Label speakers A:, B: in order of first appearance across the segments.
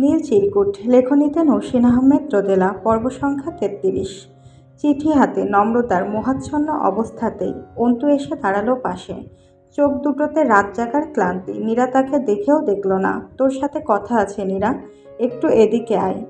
A: নীল চিরকুট, লেখনীতে নসীন আহমেদ রোদেলা পর্ব সংখ্যা তেত্রিশ। চিঠি হাতে, নম্রতার মোহাচ্ছন্ন অবস্থাতেই অন্তু এসে দাঁড়াল পাশে। চোখ দুটোতে রাত জাগার ক্লান্তি নীরা তাকে দেখেও দেখল না। তোর সাথে কথা আছে নীরা একটু এদিকে আয়।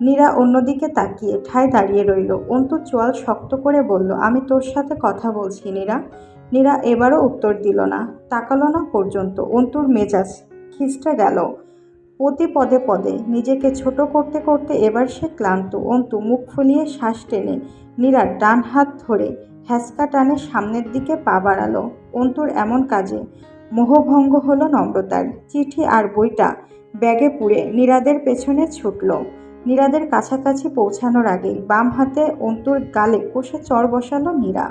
A: নীরা অন্যদিকে তাকিয়ে ঠায় দাঁড়িয়ে রইল। অন্তু চোয়াল শক্ত করে বলল, আমি তোর সাথে কথা বলছি নীরা নীরা এবারও উত্তর দিল না। তাকালো না পর্যন্ত, অন্তুর মেজাজ খিস্টে গেল। প্রতি পদে পদে নিজেকে ছোট করতে করতে এবার সে ক্লান্ত। অন্তু মুখ ফুলিয়ে শ্বাস টেনে নীরার ডান হাত ধরে হ্যাসকা টানে সামনের দিকে পা বাড়ালো। অন্তুর এমন কাজে মোহভঙ্গ হলো নম্রতার। চিঠি আর বইটা ব্যাগে পুড়ে নীরাদের পেছনে ছুটল। নীরাদের কাছাকাছি পৌঁছানোর আগেই বাম হাতে অন্তুর গালে কষে চর বসালো নীরা।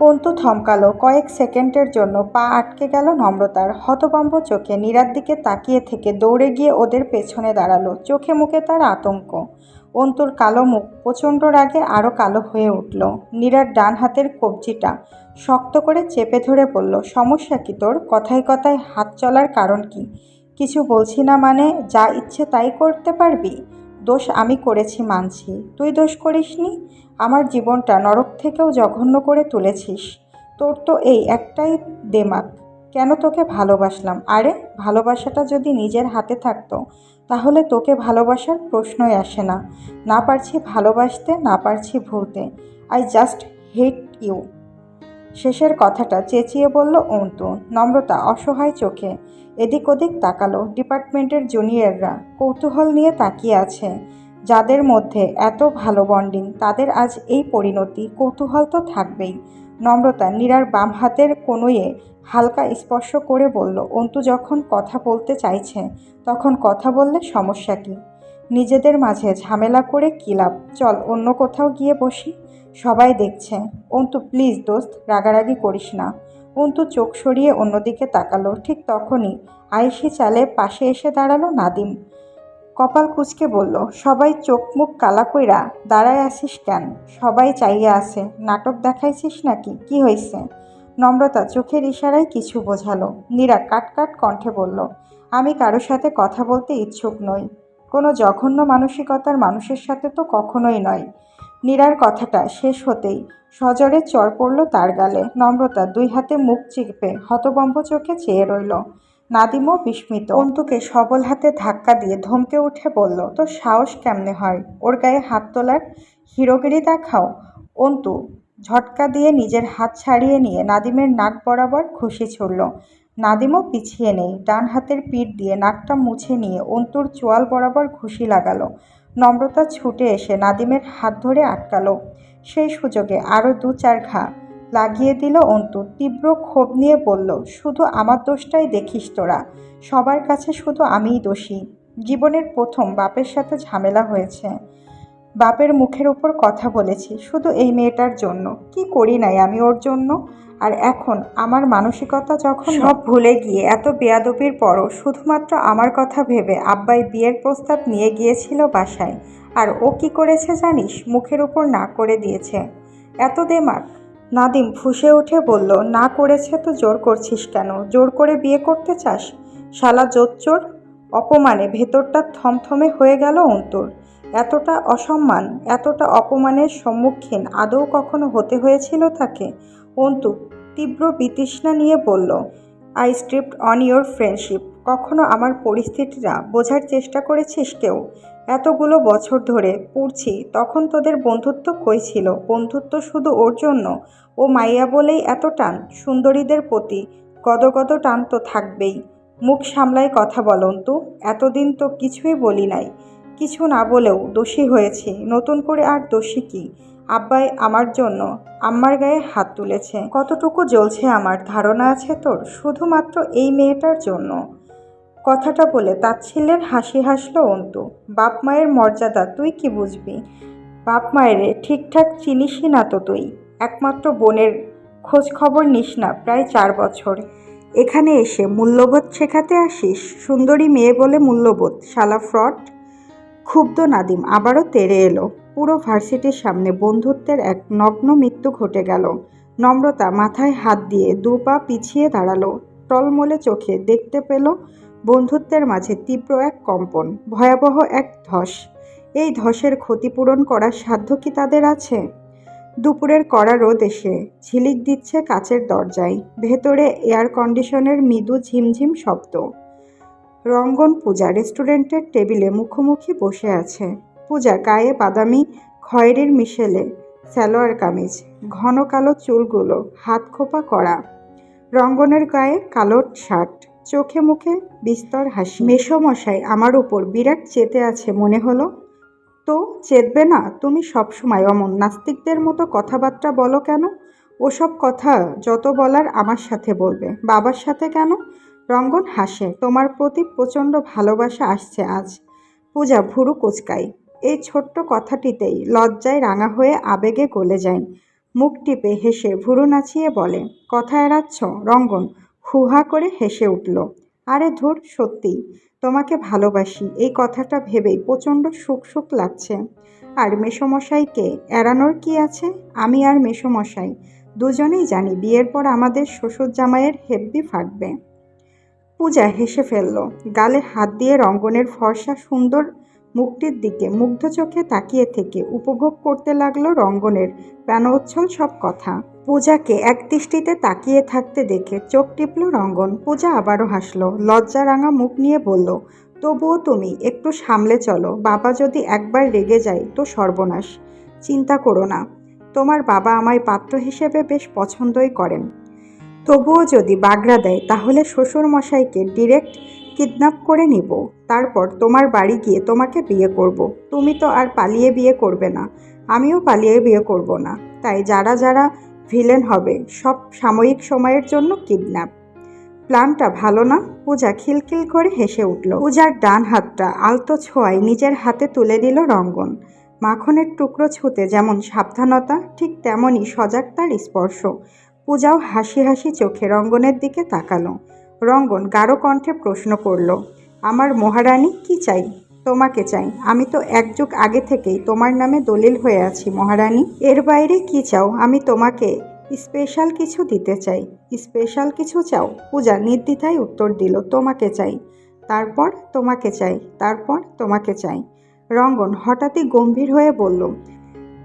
A: অন্তু থমকালো। কয়েক সেকেন্ডের জন্য পা আটকে গেল নম্রতার। হতবম্ব চোখে নীরার দিকে তাকিয়ে থেকে দৌড়ে গিয়ে ওদের পেছনে দাঁড়াল। চোখে মুখে তার আতঙ্ক। অন্তুর কালো মুখ প্রচণ্ড রাগে আরও কালো হয়ে উঠল। নীরার ডান হাতের কবজিটা শক্ত করে চেপে ধরে বলল, সমস্যা কি তোর? কথায় কথায় হাত চলার কারণ কি? কিছু বলছি না মানে যা ইচ্ছে তাই করতে পারবি? দোষ আমি করেছি মানছি। তুই দোষ করিসনি? আমার জীবনটা নরক থেকেও জঘন্য করে তুলেছিস। তোর তো এই একটাই দেমাক। কেন তোকে ভালোবাসলাম? আরে, ভালোবাসাটা যদি নিজের হাতে থাকতো, তাহলে তোকে ভালোবাসার প্রশ্নই আসে না। না পারছি ভালোবাসতে, না পারছি ভুলতে। আই জাস্ট হেট ইউ শেষের কথাটা চেঁচিয়ে বলল অন্তু, নম্রতা অসহায় চোখে। এদিক ওদিক তাকালো ডিপার্টমেন্টের জুনিয়ররা। কৌতূহল নিয়ে তাকিয়ে আছে। যাদের মধ্যে এত ভালো বন্ডিং, তাদের আজ এই পরিণতি, কৌতূহল তো থাকবেই। নম্রতা নীরার বাম হাতের কনুয়ে হালকা স্পর্শ করে বলল, অন্তু যখন কথা বলতে চাইছে, তখন কথা বললে সমস্যা কি? নিজেদের মাঝে ঝামেলা করে কী লাভ? চল, অন্য কোথাও গিয়ে বসি। সবাই দেখছে। অন্তু, প্লিজ দোস্ত, রাগারাগি করিস না। অন্তু চোখ সরিয়ে অন্যদিকে তাকালো। ঠিক তখনই আয়েশি চালে পাশে এসে দাঁড়াল নাদিম। কপাল কুচকে বলল, সবাই চোখ মুখ কালা কইরা দাঁড়ায় আসিস কেন? সবাই চাইয়া আছে। নাটক দেখাইছিস নাকি? কি হয়েছে নম্রতা চোখের ইশারায় কিছু বোঝালো। নীরা কাট কাট কণ্ঠে বলল, আমি কারোর সাথে কথা বলতে ইচ্ছুক নই। কোনো জঘন্য মানসিকতার মানুষের সাথে তো কখনোই নয়। নীরার কথাটা শেষ হতেই সজরে চর পড়ল তার গালে। নম্রতা দুই হাতে মুখ চিপে হতবম্ব চোখে চেয়ে রইল। নাদিমও বিস্মিত। অন্তুকে সবল হাতে ধাক্কা দিয়ে ধমকে উঠে বলল, তোর সাহস কেমনে হয়? ওর গায়ে হাত তোলার হিরোগিরি দেখাও। অন্তু ঝটকা দিয়ে নিজের হাত ছাড়িয়ে নিয়ে নাদিমের নাক বরাবর খুশি ছুড়ল। নাদিমও পিছিয়ে নেই, ডান হাতের পিঠ দিয়ে নাকটা মুছে নিয়ে অন্তুর চোয়াল বরাবর ঘুষি লাগালো। নম্রতা ছুটে এসে নাদিমের হাত ধরে আটকালো। সেই সুযোগে আরও দু চার ঘা লাগিয়ে দিল অন্তু, তীব্র ক্ষোভ নিয়ে বলল, শুধু আমার দোষটাই দেখিস তোরা। সবার কাছে শুধু আমিই দোষী। জীবনের প্রথম বাপের সাথে ঝামেলা হয়েছে। বাপের মুখের উপর কথা বলেছি শুধু এই মেয়েটার জন্য। কি করি নাই আমি ওর জন্য? আর এখন আমার মানসিকতা যখন সব ভুলে গিয়ে এত বেয়াদবির পরও শুধুমাত্র আমার কথা ভেবে আব্বাই বিয়ের প্রস্তাব নিয়ে গিয়েছিল বাসায়। আর ও কি করেছে জানিস? মুখের উপর না করে দিয়েছে। এত দেমাক। নাদিম ফুঁসে উঠে বলল না করেছে তো জোর করছিস কেন? জোর করে বিয়ে করতে চাস? শালা জোচ্চোর? অপমানে ভেতরটা থমথমে হয়ে গেল অন্তর। এতটা অসম্মান, এতটা অপমানের সম্মুখীন আদৌ কখনো হতে হয়েছিল তাকে? অন্তু তীব্র বিতৃষ্ণা নিয়ে বলল I stripped on your friendship কখনো আমার পরিস্থিতিটা বোঝার চেষ্টা করেছিস কেউ? এতগুলো বছর ধরে পড়ছি, তখন তোদের বন্ধুত্ব কই ছিল? বন্ধুত্ব শুধু ওর জন্য? ও মাইয়া বলেই এত টান, সুন্দরীদের প্রতি গদগদ টান তো থাকবেই। মুখ সামলায় কথা বলন্তু এতদিন তো কিছুই বলি নাই। কিছু না বলেও দোষী হয়েছি। নতুন করে আর দোষী কি? আব্বাই আমার জন্য আম্মার গায়ে হাত তুলেছে। কতটুকু জ্বলছে আমার ধারণা আছে তোর? শুধুমাত্র এই মেয়েটার জন্য। কথাটা বলে তাচ্ছিল্যের হাসি হাসলো অন্তু। বাপ মায়ের মর্যাদা তুই কি বুঝবি? বাপ মায়েরে ঠিকঠাক চিনিসই না তো তুই। একমাত্র বোনের খোঁজ খবর নিস না, প্রায় চার বছর। এখানে এসে মূল্যবোধ শেখাতে আসিস? সুন্দরী মেয়ে বলে মূল্যবোধ, শালা ফ্রড। ক্ষুব্ধ নাদিম আবারও তেড়ে এলো। পুরো ভার্সিটির সামনে বন্ধুত্বের এক নগ্ন মৃত্যু ঘটে গেল। নম্রতা মাথায় হাত দিয়ে দু পা পিছিয়ে দাঁড়াল। টলমলে চোখে দেখতে পেল বন্ধুত্বের মাঝে তীব্র এক কম্পন, ভয়াবহ এক ধস। এই ধসের ক্ষতিপূরণ করার সাধ্য কি তাদের আছে? দুপুরের কড়া রোদ এসে ঝিলিক দিচ্ছে কাচের দরজায়। ভেতরে এয়ার কন্ডিশনের মৃদু ঝিমঝিম শব্দ। রঙ্গন পূজা রেস্টুরেন্টের টেবিলে মুখোমুখি বসে আছে। পূজা গায়ে বাদামি, খয়েরির মিশেলে, সালোয়ার কামিজ, ঘন কালো চুলগুলো, হাত খোপা করা। রঙ্গনের গায়ে কালো শার্ট, চোখে মুখে বিস্তর হাসি। মেসমশাই, আমার উপর বিরাট চেতে আছে মনে হলো। তো চেতবে না, তুমি সবসময় অমন নাস্তিকদের মতো কথাবার্তা বলো কেন? ওসব কথা যত বলার আমার সাথে বলবে। বাবার সাথে কেন? রঙ্গন হাসে, তোমার প্রতি প্রচণ্ড ভালোবাসা আসছে আজ পূজা ভুরু কুচকাই এই ছোট্ট কথাটিতেই লজ্জায় রাঙা হয়ে আবেগে গলে যায় মুখ টিপে হেসে ভুরু নাচিয়ে বলে, কথা এড়াচ্ছ রঙ্গন হুহা করে হেসে উঠল, আরে ধুর, সত্যি, তোমাকে ভালোবাসি। এই কথাটা ভেবেই প্রচণ্ড সুখ সুখ লাগছে। আর মেসমশাইকে এড়ানোর কি আছে? আমি আর মেসমশাই, দুজনেই জানি বিয়ের পর আমাদের শ্বশুর জামাইয়ের হেব্বি ফাটবে। পূজা হেসে ফেলল। গালে হাত দিয়ে রঙ্গনের ফর্সা সুন্দর মুখটির দিকে, মুগ্ধ চোখে তাকিয়ে থেকে উপভোগ করতে লাগল রঙ্গনের প্রাণোচ্ছল সব কথা। পূজাকে এক দৃষ্টিতে তাকিয়ে থাকতে দেখে চোখ টিপল রঙ্গন। পূজা আবারও হাসলো লজ্জা রাঙা মুখ নিয়ে বলল, তবুও তুমি একটু সামলে চলো, বাবা যদি একবার রেগে যায় তো সর্বনাশ। চিন্তা করো না, তোমার বাবা আমায় পাত্র হিসেবে বেশ পছন্দই করেন। তবুও যদি বাগড়া দেয়, তাহলে শ্বশুরমশাইকে ডিরেক্ট কিডন্যাপ করে নিব। তারপর তোমার বাড়ি গিয়ে তোমাকে বিয়ে করব। তুমি তো আর পালিয়ে বিয়ে করবে না। আমিও পালিয়ে বিয়ে করব না। তাই যারা যারা ভিলেন হবে, সব সাময়িক সময়ের জন্য কিডন্যাপ প্ল্যানটা ভালো না? পূজা খিলখিল করে হেসে উঠল। পূজার ডান হাতটা আলতো ছোঁয়ায় নিজের হাতে তুলে দিল রঙ্গন। মাখনের টুকরো ছুঁতে যেমন সাবধানতা, ঠিক তেমনই সজাগ তার স্পর্শ। পূজাও হাসি হাসি চোখে রঙ্গনের দিকে তাকালো। রঙ্গন গাঢ় কণ্ঠে প্রশ্ন করল, আমার মহারানী, কি চাই? তোমাকে চাই। আমি তো এক যুগ আগে থেকেই তোমার নামে দলিল হয়ে আছি, মহারানী। এর বাইরে কি চাও? আমি তোমাকে স্পেশাল কিছু দিতে চাই। স্পেশাল কিছু চাও? পূজা নির্দ্বিধায় উত্তর দিল, তোমাকে চাই। তারপর তোমাকে চাই। তারপর তোমাকে চাই। রঙ্গন হঠাৎই গম্ভীর হয়ে বলল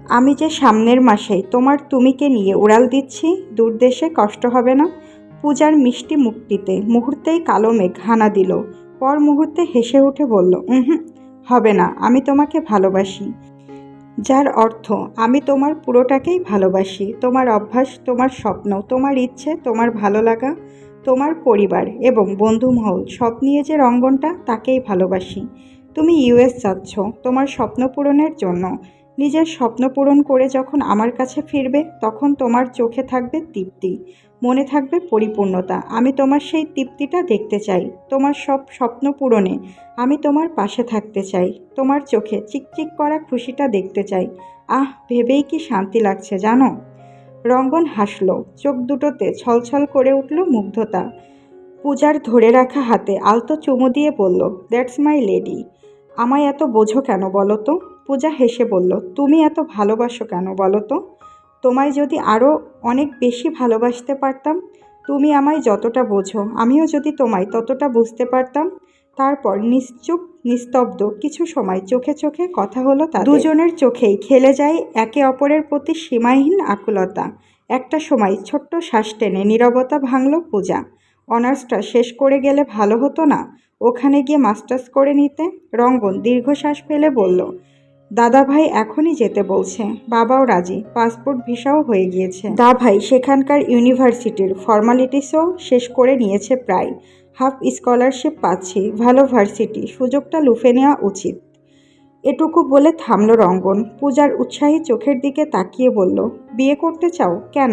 A: আমি যে সামনের মাসে তোমার তুমিকে নিয়ে উড়াল দিচ্ছি দূরদেশে কষ্ট হবে না। পূজার মিষ্টি মুক্তিতে মুহূর্তেই কালো মেঘ হানা দিল। পর মুহূর্তে হেসে উঠে বলল হুম হবে না, আমি তোমাকে ভালোবাসি। যার অর্থ, আমি তোমার পুরোটাকেই ভালোবাসি। তোমার অভ্যাস, তোমার স্বপ্ন, তোমার ইচ্ছে, তোমার ভালো লাগা, তোমার পরিবার এবং বন্ধুমহল, সব নিয়ে যে রঙ্গনটা, তাকেই ভালোবাসি। তুমি ইউএস যাচ্ছ তোমার স্বপ্ন পূরণের জন্য। নিজের স্বপ্ন পূরণ করে যখন আমার কাছে ফিরবে, তখন তোমার চোখে থাকবে তৃপ্তি। মনে থাকবে পরিপূর্ণতা। আমি তোমার সেই তৃপ্তিটা দেখতে চাই। তোমার সব স্বপ্ন পূরণে আমি তোমার পাশে থাকতে চাই। তোমার চোখে চিকচিক করা খুশিটা দেখতে চাই। আহ, ভেবেই কি শান্তি লাগছে জানো? রঙ্গন হাসল। চোখ দুটোতে ছলছল করে উঠল মুগ্ধতা। পূজার ধরে রাখা হাতে আলতো চুমু দিয়ে বলল দ্যাটস মাই লেডি আমায় এত বোঝো কেন বলো তো? পূজা হেসে বলল, তুমি এত ভালোবাসো কেন বলো তো? তোমায় যদি আরও অনেক বেশি ভালোবাসতে পারতাম, তুমি আমায় যতটা বোঝো, আমিও যদি তোমায় ততটা বুঝতে পারতাম। তারপর নিশ্চুপ, নিস্তব্ধ কিছু সময় চোখে চোখে কথা হলো তা দুজনের চোখেই খেলে যায় একে অপরের প্রতি সীমাহীন আকুলতা। একটা সময় ছোট্ট শ্বাস টেনে নীরবতা ভাঙল পূজা। অনার্সটা শেষ করে গেলে ভালো হতো না? ওখানে গিয়ে মাস্টার্স করে নিতে? রঙ্গন দীর্ঘশ্বাস ফেলে বলল দাদা ভাই এখনই যেতে বলছে। বাবাও রাজি। পাসপোর্ট ভিসাও হয়ে গিয়েছে। দা ভাই সেখানকার ইউনিভার্সিটির ফর্মালিটিসও শেষ করে নিয়েছে প্রায়। হাফ স্কলারশিপ পাচ্ছি। ভালো ভার্সিটি। সুযোগটা লুফে নেওয়া উচিত। এটুকু বলে থামল রঙ্গন। পূজার উৎসাহী চোখের দিকে তাকিয়ে বলল, বিয়ে করতে চাও? কেন?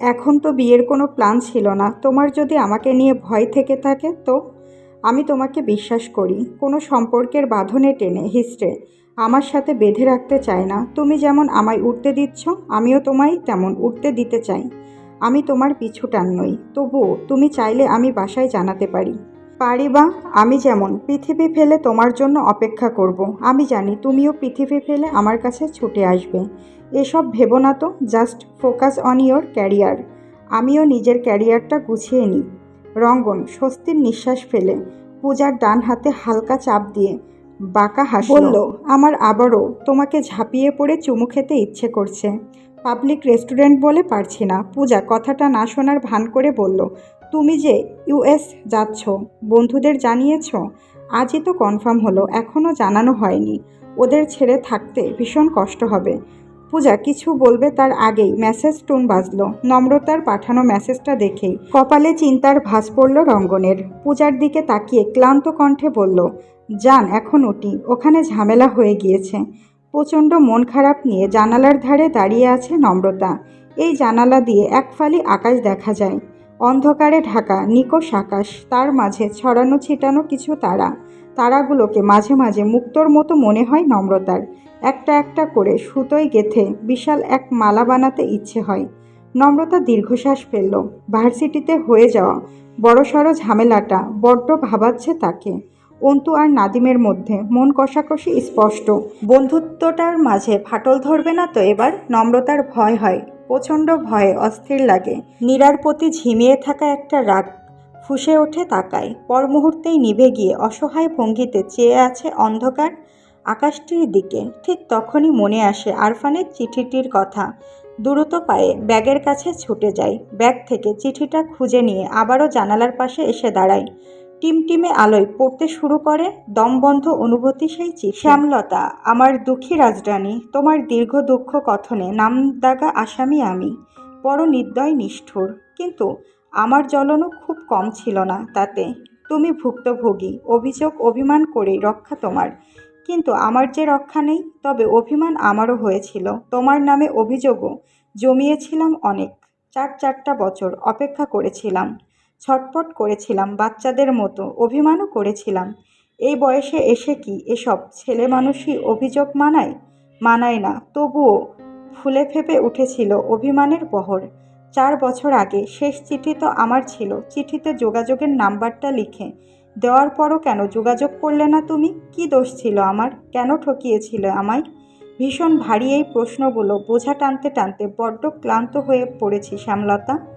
A: এখন তো বিয়ের কোনো প্ল্যান ছিল না। তোমার যদি আমাকে নিয়ে ভয় থেকে থাকে তো? আমি তোমাকে বিশ্বাস করি। কোনো সম্পর্কের বাঁধনে টেনে, হিস্ট্রে। আমার সাথে বেঁধে রাখতে চায় না। তুমি যেমন আমায় উঠতে দিচ্ছ, আমিও তোমায় তেমন উঠতে দিতে চাই। আমি তোমার পিছু টান নই। তবুও তুমি চাইলে আমি বাসায় জানাতে পারি। পারি বা, আমি যেমন পৃথিবী ফেলে তোমার জন্য অপেক্ষা করব। আমি জানি তুমিও পৃথিবী ফেলে আমার কাছে ছুটে আসবে। এসব ভেবো না তো, just focus on your career. আমিও নিজের ক্যারিয়ারটা গুছিয়ে নিই। রঙ্গন, স্বস্তির নিঃশ্বাস ফেলে। পূজার ডান হাতে হালকা চাপ দিয়ে বাঁকা হাসল। বলল আমার আবারও তোমাকে ঝাঁপিয়ে পড়ে চুমু খেতে ইচ্ছে করছে। পাবলিক রেস্টুরেন্ট বলে পারছি না। পূজা কথাটা না শোনার ভান করে বলল তুমি যে ইউএস যাচ্ছ বন্ধুদের জানিয়েছ? আজই তো কনফার্ম হলো এখনও জানানো হয়নি। ওদের ছেড়ে থাকতে ভীষণ কষ্ট হবে। পূজা কিছু বলবে তার আগেই মেসেজ টোন বাজল। নম্রতার পাঠানো মেসেজটা দেখেই কপালে চিন্তার ভাঁজ পড়ল রঙ্গনের। পূজার দিকে তাকিয়ে ক্লান্ত কণ্ঠে বলল যান, এখন উঠি। ওখানে ঝামেলা হয়ে গিয়েছে। প্রচণ্ড মন খারাপ নিয়ে জানালার ধারে দাঁড়িয়ে আছে নম্রতা। এই জানালা দিয়ে এক ফালি আকাশ দেখা যায়। অন্ধকারে ঢাকা নিকোষ আকাশ, তার মাঝে ছড়ানো ছিটানো কিছু তারা। তারাগুলোকে মাঝে মাঝে মুক্তোর মতো মনে হয় নম্রতার। একটা একটা করে সুতোয় গেথে বিশাল এক মালা বানাতে ইচ্ছে হয়। নম্রতা দীর্ঘশ্বাস ফেলল। ভার্সিটিতে হয়ে যাওয়া বড়সড় ঝামেলাটা বড্ড ভাবাচ্ছে তাকে। অন্তু আর নাদিমের মধ্যে মন কষাকষি স্পষ্ট। বন্ধুত্বটার মাঝে ফাটল ধরবে না তো এবার? নম্রতার ভয় হয়, প্রচণ্ড ভয়ে অস্থির লাগে। নীরার প্রতি ঝিমিয়ে থাকা একটা রাগ ফুসে ওঠে তাকায়। পর মুহূর্তেই নিভে গিয়ে অসহায় ভঙ্গিতে চেয়ে আছে অন্ধকার আকাশটির দিকে। ঠিক তখনই মনে আসে আরফানের চিঠিটির কথা। দ্রুত পায়ে ব্যাগের কাছে ছুটে যায়। ব্যাগ থেকে চিঠিটা খুঁজে নিয়ে আবারও জানালার পাশে এসে দাঁড়ায়। টিমটিমে আলোয় পড়তে শুরু করে, দমবন্ধ অনুভূতি সেই চিঠি। শ্যামলতা, আমার দুঃখী রাজরানী, তোমার দীর্ঘ দুঃখ কথনে নামদাগা আসামি আমি। বড় নির্দয় নিষ্ঠুর। কিন্তু আমার জ্বলনও খুব কম ছিল না তাতে। তুমি ভুক্তভোগী, অভিযোগ, অভিমান করে রক্ষা তোমার। কিন্তু আমার যে রক্ষা নেই, তবে অভিমান আমারও হয়েছিল। তোমার নামে অভিযোগও জমিয়েছিলাম অনেক। চার চারটা বছর অপেক্ষা করেছিলাম। ছটপট করেছিলাম বাচ্চাদের মতো, অভিমানও করেছিলাম। এই বয়সে এসে কি এসব? ছেলে মানুষই অভিযোগ মানায়? মানায় না, তবুও ফুলে ফেপে উঠেছিল অভিমানের বহর চার বছর আগে শেষ চিঠি তো আমার ছিল, চিঠিতে যোগাযোগের নাম্বারটা লিখে। দেওয়ার পরও কেন যোগাযোগ করলে না তুমি? কি দোষ ছিল আমার? কেন ঠকিয়েছিলে আমায়? ভীষণ ভারী এই প্রশ্নগুলো, বোঝা টানতে টানতে বড্ড ক্লান্ত হয়ে পড়েছি শ্যামলতা।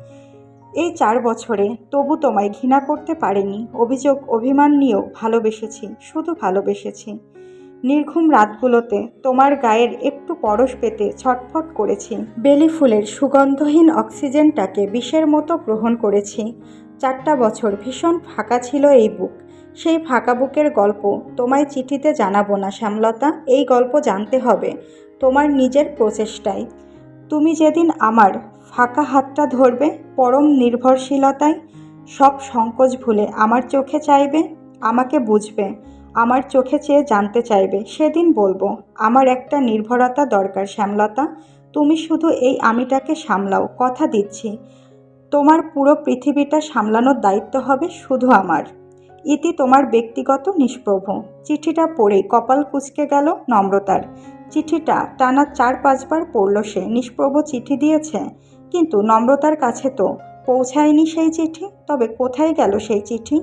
A: এই চার বছরে তবু তোমায় ঘৃণা করতে পারিনি। অভিযোগ, অভিমান নিয়েও ভালোবেসেছি, শুধু ভালোবেসেছি। নির্ঘুম রাতগুলোতে তোমার গায়ের একটু পরশ পেতে ছটফট করেছি। বেলি ফুলের সুগন্ধহীন অক্সিজেনটাকে বিষের মতো গ্রহণ করেছি। চারটা বছর ভীষণ ফাঁকা ছিল এই বুক। সেই ফাঁকা বুকের গল্প তোমায় চিঠিতে জানাব না, শ্যামলতা। এই গল্প জানতে হবে তোমার নিজের প্রচেষ্টায়। তুমি যেদিন আমার ফাঁকা হাতটা ধরবে পরম নির্ভরশীলতায়। সব সংকোচ ভুলে আমার চোখে চাইবে, আমাকে বুঝবে, আমার চোখে চেয়ে জানতে চাইবে। সেদিন বলব, আমার একটা নির্ভরতা দরকার শ্যামলতা, তুমি শুধু এই আমিটাকে সামলাও, কথা দিচ্ছি। তোমার পুরো পৃথিবীটা সামলানোর দায়িত্ব হবে শুধু আমার। ইতি তোমার ব্যক্তিগত নিষ্প্রভ। চিঠিটা পড়ে কপাল কুচকে গেল নম্রতার। চিঠিটা টানা চার পাঁচবার পড়ল সে। নিষ্প্রভ চিঠি দিয়েছে? কিন্তু নম্রতার কাছে তো পৌঁছায়নি সেই চিঠি তবে কোথায় গেল সেই চিঠি?